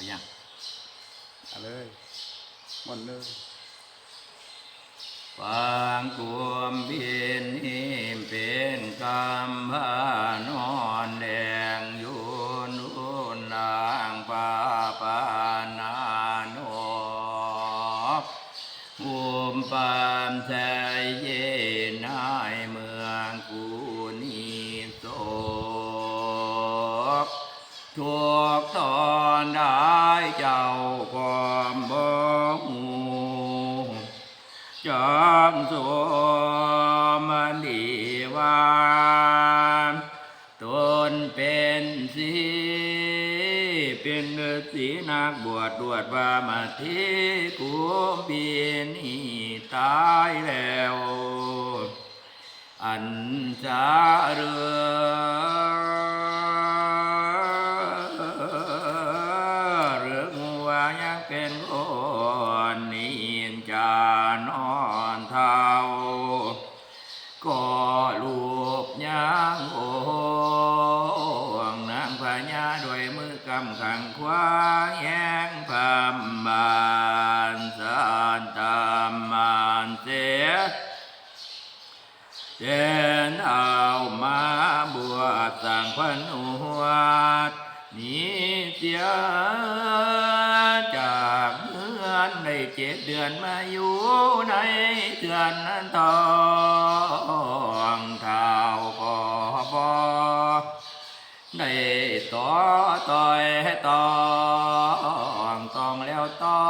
เอายังเอาเลยหมดเลยฟังกุมพินหิมเป็นกำพานอนแดงอยู่นุนนางปาปานาโนภูมิปามใจเยนาย ทุกตอนได้เจ้าความบ่หูจังสมันดีว่าตนเป็นสีเป็นฤาษีนักบวชดวดว่ามาทีกูปียนีตายแล้วอันจาเรือ จากเมือนในเจ็ดเดือนมาอยู่ในเดือนนั้นทองเท้าขอบอได้ต่อต่อยต่องต้องแล้วต่อ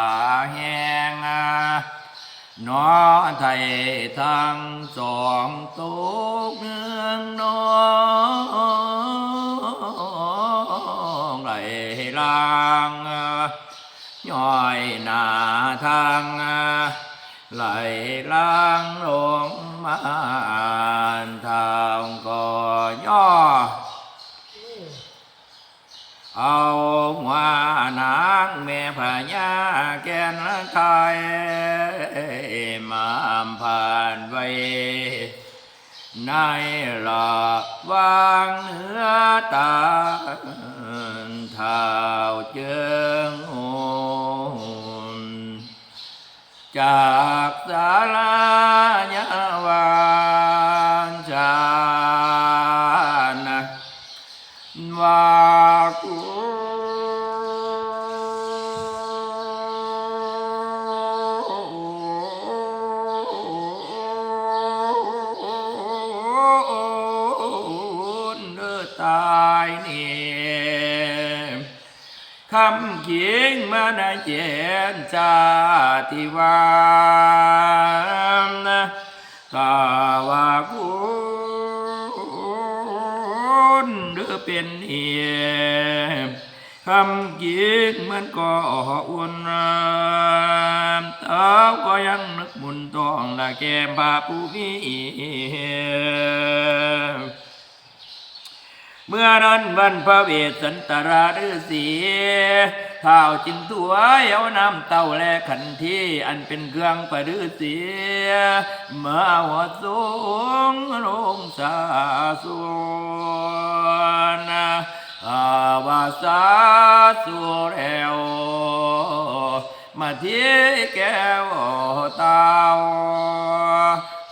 ำตาแห้งนอไทยทั้งสองตุกเนื เอาหัวนางแม่พญาแกนไทยมาอำผ่านไว้ในหลักวางเนื้อตาเท้าเจิงโอนจากสาลา ตายนี่คำเขียงมาในเจนจาติวานนะกาว่าคุณเด้อเป็นเอียคำกิกมันก็อุ่นเท้าก็ยังนึกมุนตองละแกมพาผู้มี เมื่อนั้นวันพระเวสสันตราฤาษีท้าวจินตัวเอาน้ำเต้าแลขันทีอันเป็นเครื่องประดือเสียมื่อหัวสูงลงสาสวนอาวาสาสุเรวมาที่แก้วเตา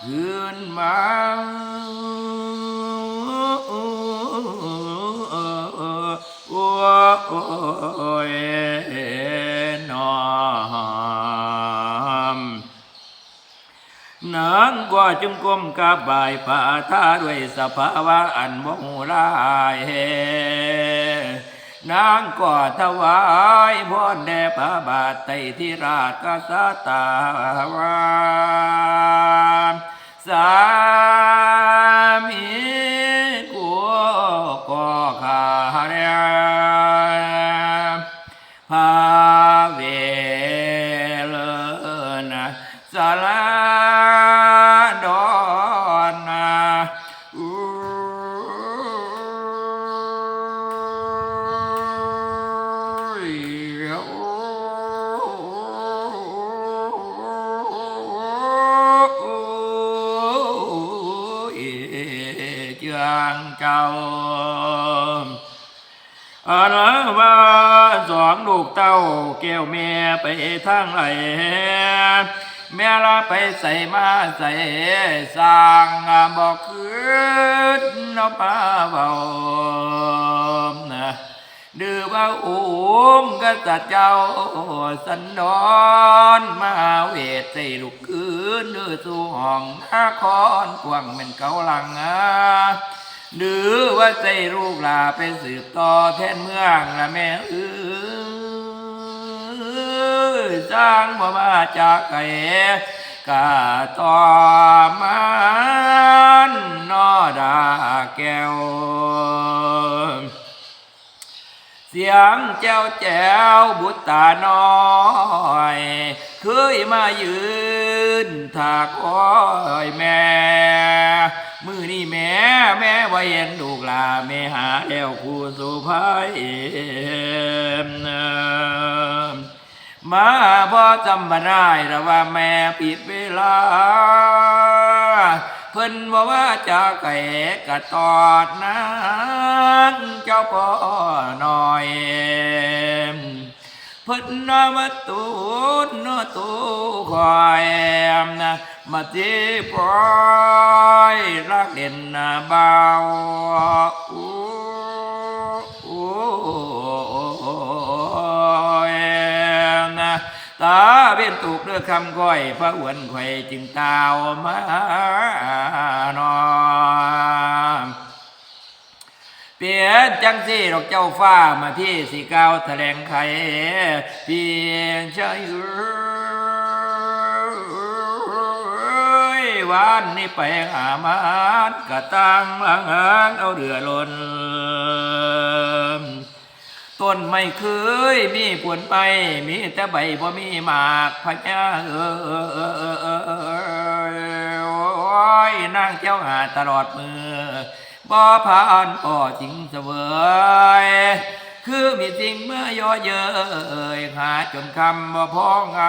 ขึ้นมา ยนอมนางก็จึงก้มกราบบายพระทาด้วยสภาวะอันโมโหลายนางก็ถวายพรแด่พระบาทไตที่ราชกษัตตาวาสามีกูก็ขาเรีย เจ้าอันว่าสองลูกเต้าแก้วแม่ไปทางไหลแม่ละไปใส่มาใส่สร้างบอกคืนนมาเบานะดื้อว่าอุ้มกษัตริย์เจ้าสันดอนมาเวทใส่ลูกคืนดื้อสู่ห้องนครกวางเป็นเกาลังอะ หรือว่าใจลูกหลาไปสืบต่อแทนเมืองละแม่เอ้ยสร้างบ่มาจากไก่กาต่อมันนอดาแก้ว เสียงแจ้วแจ้วบุตรตาน้อยเคยมายืนถากอ้อยแม่ มือนี่แม่แม่ว่าเห็นลูกลาแม่หาแล้วครูสุภาเอ็มมาพอจำมาได้แต่ว่าแม่ปิดเวลา เพิ่นบอกว่าจะไก่กะตอดนั้นเจ้าพ่อหน่อยพิ่นนามาตูนนตูคอยนะมาจีปล่อ รักเด่นนาเบาอู้อู้นะตาเป็นตุกเรือคำก้อยพระอวนไข่จึงตาวมานอนเปลี่ยนจังสีดอกเจ้าฟ้ามาที่สีเกาวแถลงไข่เปลี่ยนชายเอ้ย วันนี้ไปหามันกะตังหลังหางเอาเรือลนต้นไม่เคยมีผลไป มีแต่ใบบ่มีหมากพญาเออเออเออเออเออเออโอ้ยนางเจ้าหาตลอดมือบ่ผ่านก็จริงเสวยคือมีจริงเมื่อย่อเยยหาจนคำบ่พองไง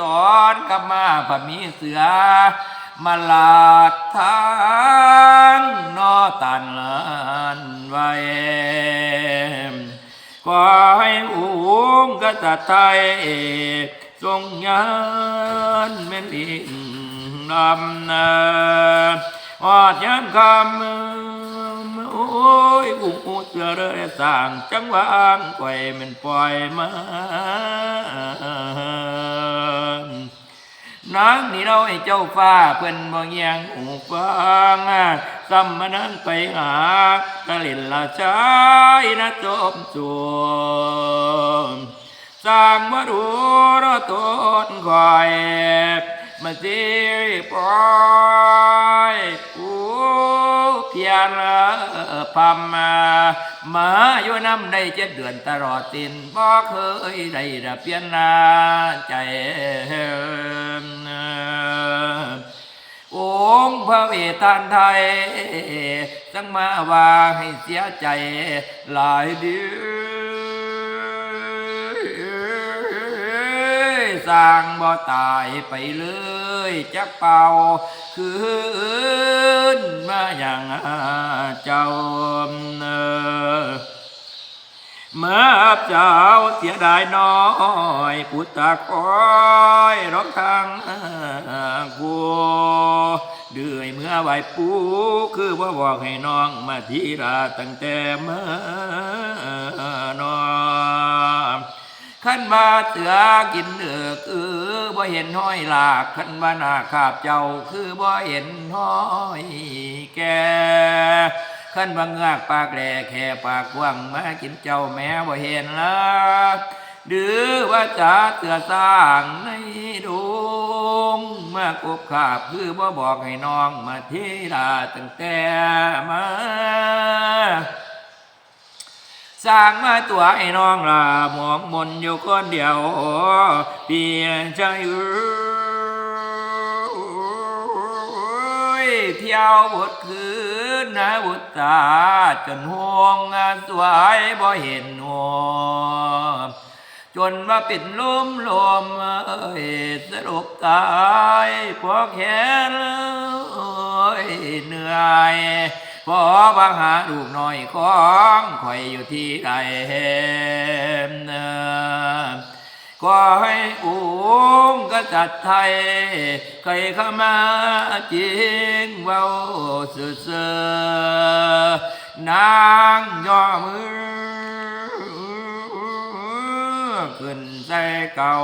ตอนกมาผัดมีเสือ มาลาดทางนอตันลานไว้ขอให้อุ้งกษัตริย์ไทยทรงยานแม่นดินนำนาอดยานคำโอ้ ยอุ้งอุเสือเรสร้างจังหวางไว้มันปล่อยมานางนี่เราให้เจ้าฟ้าเพิ่นบ่เงียงหูฟังสัมมานั้นไปหาตะลินละชายนะจบจวนสร้างมาดูรต้นคอย มาสิปล่อยกูเพียรพัมมามาอยู่น้ำได้เจ็ดเดือนตลอดสิ้นบ่เคยได้ระเพียนนาใจองค์พระเวทานไทยสังมาว่าให้เสียใจหลายเดือน สร้างบ่ตายไปเลยจักเป่าคืนมาอย่างเจ้าเนอเมื่อเจ้าเสียดายน้อยพุทธคอยร้องทางกูเดือยเมื่อไหวปูคือว่าบอกให้น้องมาทีราตั้งแต่เมื่อนอน ขันมาเสือกินเดือกคือบ่เห็นห้อยหลากขันว่านาขาบเจ้าคือบ่เห็นห้อยแกขันบางงากปากแหลแค่ปากว้างมากินเจ้าแม่บ่เห็นละหรือว่าจะเตือสร้างในดงมากบขาบคือบ่บอกให้น้องมาเทลาตั้งแต่มา สร้างมาตัวไอ้น้องลาหมองมนอยู่คนเดียวเปลี่ยนใจเอ้ยเที่ยวบทคืนนะบุตตาจนห่วงงานสวยบ่เห็นหัวจนว่าปิดลุมลมเอ้ยสรุปตายพอแขนเอ้ยเหนื่อย พอบังหาลูกน้อยของคอยอยู่ที่ใดเห็นก็ให้อุ้งกษัตริย์ไทยใครเข้ามาจริงเว้าสื่อเสือนางย่อมือขึ้นใส่เก่า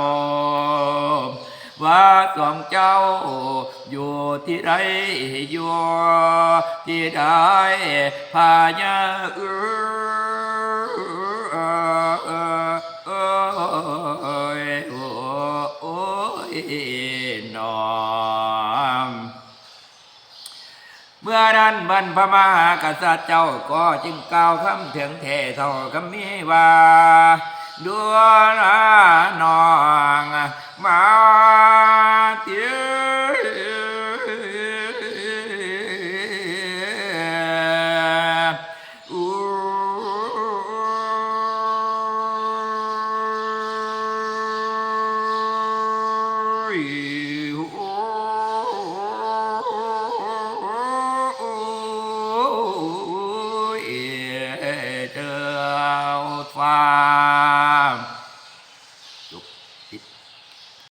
ว่าสองเจ้า อยู่ที่ใดอยู่ที่ใดพายาเออเอยโอ้ยนอมเมื่อนั้นบรรพมหากษัตริย์เจ้าก็จึงกล่าวคำถึงเทเท่าคำนี้ว่าดัวละนอง มา